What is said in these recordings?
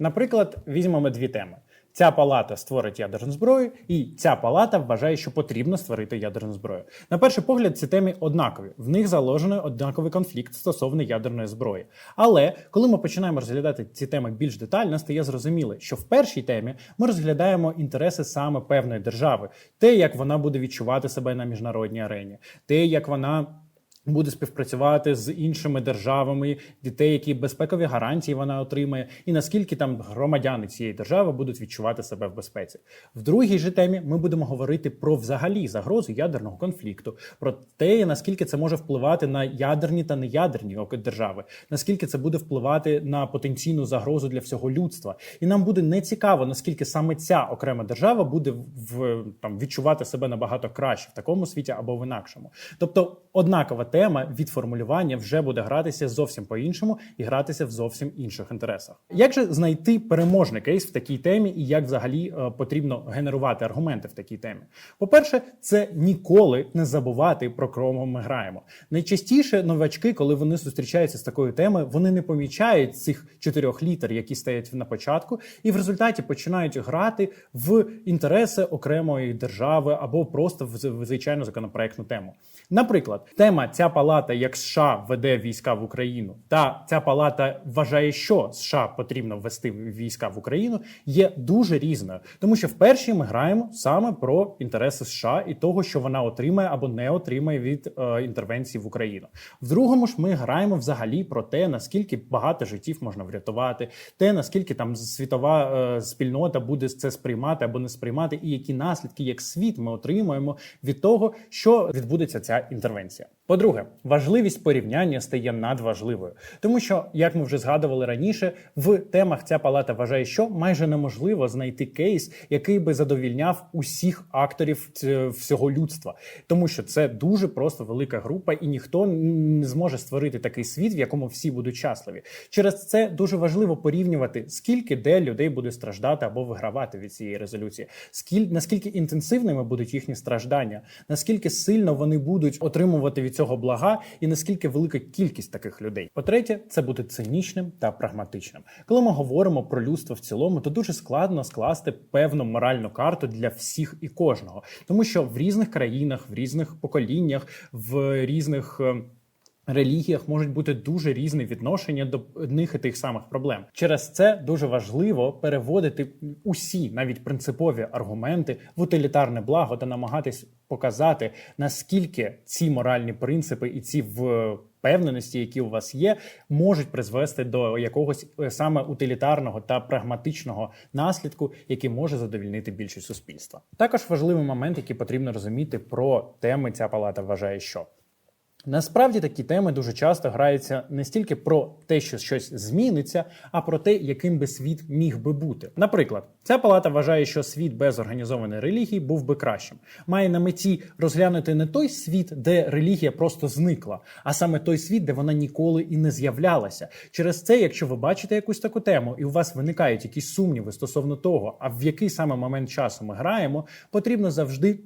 Наприклад, візьмемо дві теми. Ця палата створить ядерну зброю, і ця палата вважає, що потрібно створити ядерну зброю. На перший погляд, ці теми однакові. В них заложений однаковий конфлікт стосовно ядерної зброї. Але коли ми починаємо розглядати ці теми більш детально, стає зрозуміло, що в першій темі ми розглядаємо інтереси саме певної держави, те, як вона буде відчувати себе на міжнародній арені, те, як вона. Буде співпрацювати з іншими державами, дітей, які безпекові гарантії вона отримає, і наскільки там громадяни цієї держави будуть відчувати себе в безпеці. В другій же темі ми будемо говорити про взагалі загрозу ядерного конфлікту, про те, наскільки це може впливати на ядерні та неядерні держави, наскільки це буде впливати на потенційну загрозу для всього людства. І нам буде не цікаво, наскільки саме ця окрема держава буде в там відчувати себе набагато краще в такому світі або в інакшому. Тобто, однакова тема від формулювання вже буде гратися зовсім по-іншому і гратися в зовсім інших інтересах. Як же знайти переможний кейс в такій темі, і як взагалі е, потрібно генерувати аргументи в такій темі? По-перше, це ніколи не забувати про кого ми граємо. Найчастіше новачки, коли вони зустрічаються з такою темою, вони не помічають цих чотирьох літер, які стоять на початку, і в результаті починають грати в інтереси окремої держави або просто в звичайну законопроектну тему. Наприклад, тема ця палата, як США веде війська в Україну, та ця палата вважає, що США потрібно ввести війська в Україну, є дуже різною, тому що в першій ми граємо саме про інтереси США і того, що вона отримає або не отримає від е, інтервенції в Україну. В другому ж ми граємо взагалі про те, наскільки багато життів можна врятувати, те наскільки там світова е, спільнота буде це сприймати або не сприймати, і які наслідки як світ ми отримуємо від того, що відбудеться ця інтервенція. По-друге, важливість порівняння стає надважливою, тому що, як ми вже згадували раніше, в темах ця палата вважає, що майже неможливо знайти кейс, який би задовільняв усіх акторів всього людства, тому що це дуже просто велика група, і ніхто не зможе створити такий світ, в якому всі будуть щасливі. Через це дуже важливо порівнювати, скільки де людей буде страждати або вигравати від цієї резолюції, скіль наскільки інтенсивними будуть їхні страждання, наскільки сильно вони будуть отримувати від цього блага, і наскільки велика кількість таких людей. По-третє, це бути цинічним та прагматичним. Коли ми говоримо про людство в цілому, то дуже складно скласти певну моральну карту для всіх і кожного, тому що в різних країнах, в різних поколіннях, в різних. Релігіях можуть бути дуже різні відношення до одних і тих самих проблем. Через це дуже важливо переводити усі, навіть принципові аргументи в утилітарне благо та намагатись показати, наскільки ці моральні принципи і ці впевненості, які у вас є, можуть призвести до якогось е, саме утилітарного та прагматичного наслідку, який може задовільнити більшість суспільства. Також важливий момент, який потрібно розуміти про теми ця палата вважає, що. Насправді такі теми дуже часто граються не стільки про те, що щось зміниться, а про те, яким би світ міг би бути. Наприклад, ця палата вважає, що світ без організованої релігії був би кращим. Має на меті розглянути не той світ, де релігія просто зникла, а саме той світ, де вона ніколи і не з'являлася. Через це, якщо ви бачите якусь таку тему, і у вас виникають якісь сумніви стосовно того, а в який саме момент часу ми граємо, потрібно завжди.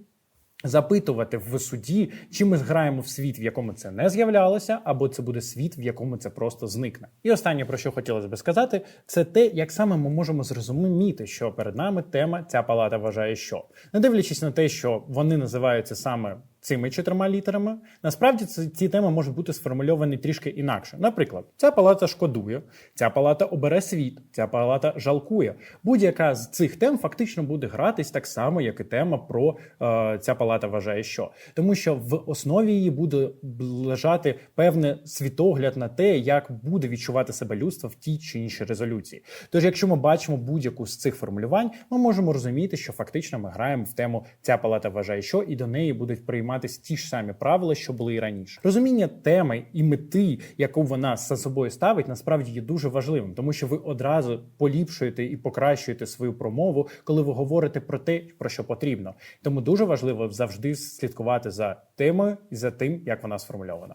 Запитувати в суді, чи ми граємо в світ, в якому це не з'являлося, або це буде світ, в якому це просто зникне. І останнє, про що хотілося би сказати, це те, як саме ми можемо зрозуміти, що перед нами тема ця палата вважає, що не дивлячись на те, що вони називаються саме цими чотирма літерами, насправді ці, теми можуть бути сформульовані трішки інакше. Наприклад, ця палата шкодує, ця палата обере світ, ця палата жалкує. Будь-яка з цих тем фактично буде гратись так само, як і тема про е, ця палата вважає, що тому, що в основі її буде лежати певний світогляд на те, як буде відчувати себе людство в тій чи іншій резолюції. Тож, якщо ми бачимо будь-яку з цих формулювань, ми можемо розуміти, що фактично ми граємо в тему ця палата вважає, що і до неї будуть прийматися ті ж самі правила, що були і раніше. Розуміння теми і мети, яку вона за собою ставить, насправді є дуже важливим, тому що ви одразу поліпшуєте і покращуєте свою промову, коли ви говорите про те, про що потрібно. Тому дуже важливо завжди слідкувати за темою і за тим, як вона сформульована.